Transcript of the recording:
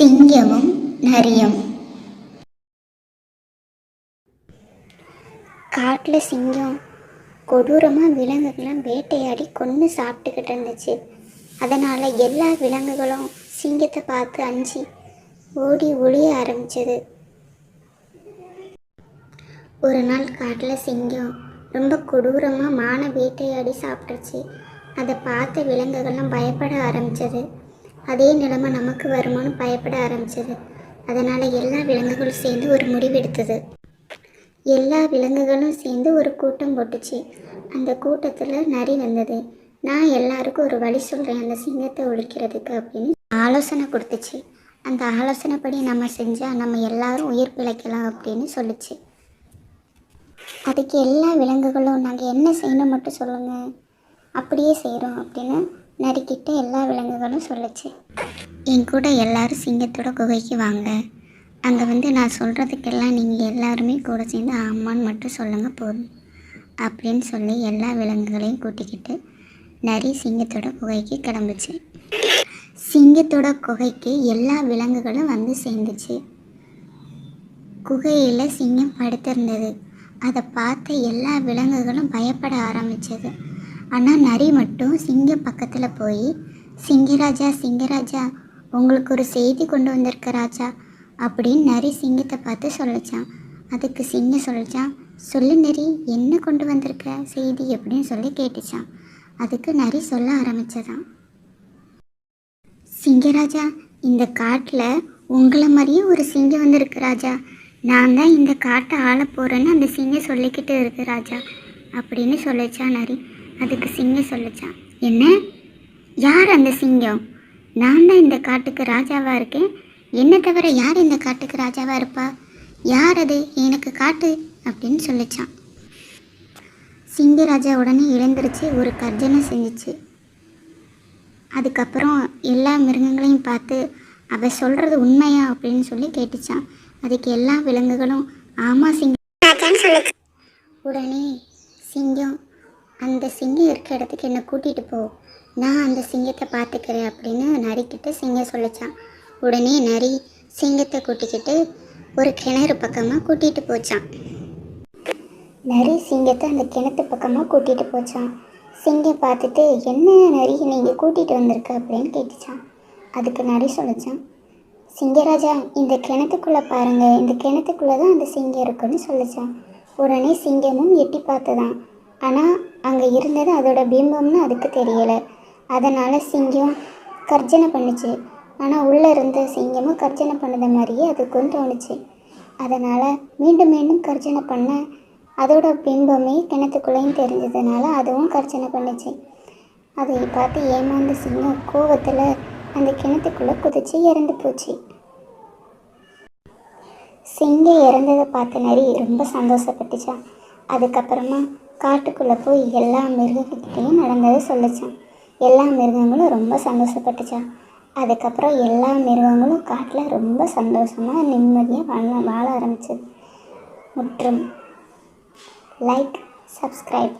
சிங்கமும் நரியும். காட்டில் சிங்கம் கொடூரமாக விலங்குகளும் வேட்டையாடி கொன்று சாப்பிட்டுக்கிட்டு இருந்துச்சு. அதனால் எல்லா விலங்குகளும் சிங்கத்தை பார்த்து அஞ்சு ஓடி ஒளிய ஆரம்பிச்சது. ஒரு நாள் காட்டில் சிங்கம் ரொம்ப கொடூரமாக மானை வேட்டையாடி சாப்பிட்டுச்சு அதை பார்த்த விலங்குகள்லாம் பயப்பட ஆரம்பிச்சது. அதே நிலைமை நமக்கு வருமானு பயப்பட ஆரம்பிச்சது. அதனால் எல்லா விலங்குகளும் சேர்ந்து ஒரு முடிவெடுத்தது எல்லா விலங்குகளும் சேர்ந்து ஒரு கூட்டம் போட்டுச்சு. அந்த கூட்டத்தில் நரி வந்தது. நான் எல்லாருக்கும் ஒரு வழி சொல்கிறேன் அந்த சிங்கத்தை ஒழிக்கிறதுக்கு அப்படின்னு ஆலோசனை கொடுத்துச்சு. அந்த ஆலோசனைப்படி நம்ம செஞ்சால் நம்ம எல்லாரும் உயிர் பிழைக்கலாம் அப்படின்னு சொல்லுச்சு. அதுக்கு எல்லா விலங்குகளும் நாங்கள் என்ன செய்யணும் மட்டும் சொல்லுங்கள் அப்படியே செய்கிறோம் அப்படின்னு நறுக்கிட்டு எல்லா விலங்குகளும் சொல்லுச்சு. என் கூட எல்லாரும் சிங்கத்தோட குகைக்கு வாங்க. அங்கே வந்து நான் சொல்கிறதுக்கெல்லாம் நீங்கள் எல்லாருமே கூட சேர்ந்து ஆமான்னு மட்டும் சொல்லுங்கள் போதும் அப்படின்னு சொல்லி எல்லா விலங்குகளையும் கூட்டிக்கிட்டு நரி சிங்கத்தோட குகைக்கு கிளம்புச்சு. சிங்கத்தோட குகைக்கு எல்லா விலங்குகளும் வந்து சேர்ந்துச்சு. குகையில் சிங்கம் படுத்திருந்தது. அதை பார்த்த எல்லா விலங்குகளும் பயப்பட ஆரம்பிச்சது. ஆனால் நரி மட்டும் சிங்கம் பக்கத்தில் போய் சிங்கராஜா சிங்கராஜா உங்களுக்கு ஒரு செய்தி கொண்டு வந்திருக்க ராஜா அப்படின்னு நரி சிங்கத்தை பார்த்து சொல்லிச்சான். அதுக்கு சிங்க சொல்லிச்சான் சொல்லு நரி என்ன கொண்டு வந்திருக்க செய்தி? அப்படின்னு சொல்லி கேட்டுச்சான். அதுக்கு நரி சொல்ல ஆரம்பித்ததான் சிங்கராஜா இந்த காட்டில் உங்களை மாதிரியே ஒரு சிங்கம் வந்திருக்கு ராஜா. நான் தான் இந்த காட்டை ஆள போகிறேன்னு அந்த சிங்கம் சொல்லிக்கிட்டு இருக்கு ராஜா அப்படின்னு சொல்லிச்சான் நரி. அதுக்கு சிங்கம் சொல்லிச்சான் என்ன? யார் அந்த சிங்கம்? நான் தான் இந்த காட்டுக்கு ராஜாவாக இருக்கேன். என்னை தவிர யார் இந்த காட்டுக்கு ராஜாவாக இருப்பா? யார் அது? எனக்கு காட்டு அப்படின்னு சொல்லிச்சான் சிங்கராஜா உடனே எழுந்திருச்சு ஒரு கர்ஜனை செஞ்சுச்சு. அதுக்கப்புறம் எல்லா மிருகங்களையும் பார்த்து அவ சொல்கிறது உண்மையா? அப்படின்னு சொல்லி கேட்டுச்சான் அதுக்கு எல்லா விலங்குகளும் ஆமாம் சிங்கம் உடனே சிங்கம் அந்த சிங்கம் இருக்க இடத்துக்கு என்னை கூட்டிகிட்டு போ. நான் அந்த சிங்கத்தை பார்த்துக்கிறேன் அப்படின்னு நரிக்கிட்ட சிங்கம் சொல்லிச்சான். உடனே நரி சிங்கத்தை கூட்டிக்கிட்டு ஒரு கிணறு பக்கமாக கூட்டிகிட்டு போச்சான். நரி சிங்கத்தை அந்த கிணத்து பக்கமாக கூட்டிகிட்டு போச்சான். சிங்கம் பார்த்துட்டு என்ன நரி நீங்கள் கூட்டிகிட்டு வந்திருக்க? அப்படின்னு கேட்டுச்சான். அதுக்கு நரி சொல்லிச்சான் சிங்கராஜா இந்த கிணத்துக்குள்ளே பாருங்கள் இந்த கிணத்துக்குள்ளே தான் அந்த சிங்கம் இருக்குன்னு சொல்லிச்சான். உடனே சிங்கமும் எட்டி பார்த்ததான். ஆனால் அங்கே இருந்தது அதோட பிம்பம்னு அதுக்கு தெரியலை. அதனால் சிங்கம் கர்ஜனை பண்ணுச்சு. ஆனால் உள்ளே இருந்த சிங்கமும் கர்ஜனை பண்ணத மாதிரியே அதுக்கும் தோணுச்சு. அதனால் மீண்டும் மீண்டும் கர்ஜனை பண்ண அதோட பிம்பமே கிணத்துக்குள்ளேயும் தெரிஞ்சதுனால அதுவும் கர்ஜனை பண்ணுச்சு. அதை பார்த்து ஏமாந்த சிங்கம் கோவத்தில் அந்த கிணத்துக்குள்ளே குதிச்சு இறந்து போச்சு. சிங்கம் இறந்ததை பார்த்த நரி ரொம்ப சந்தோஷப்பட்டுச்சான் அதுக்கப்புறமா காட்டுக்குள்ளே போய் எல்லா மிருகங்கள்கிட்டையும் நடந்ததை சொல்லிச்சான் எல்லா மிருகங்களும் ரொம்ப சந்தோஷப்பட்டுச்சான் அதுக்கப்புறம் எல்லா மிருகங்களும் காட்டில் ரொம்ப சந்தோஷமாக நிம்மதியாக வாழ வாழ ஆரம்பிச்சது. முற்றும். Like subscribe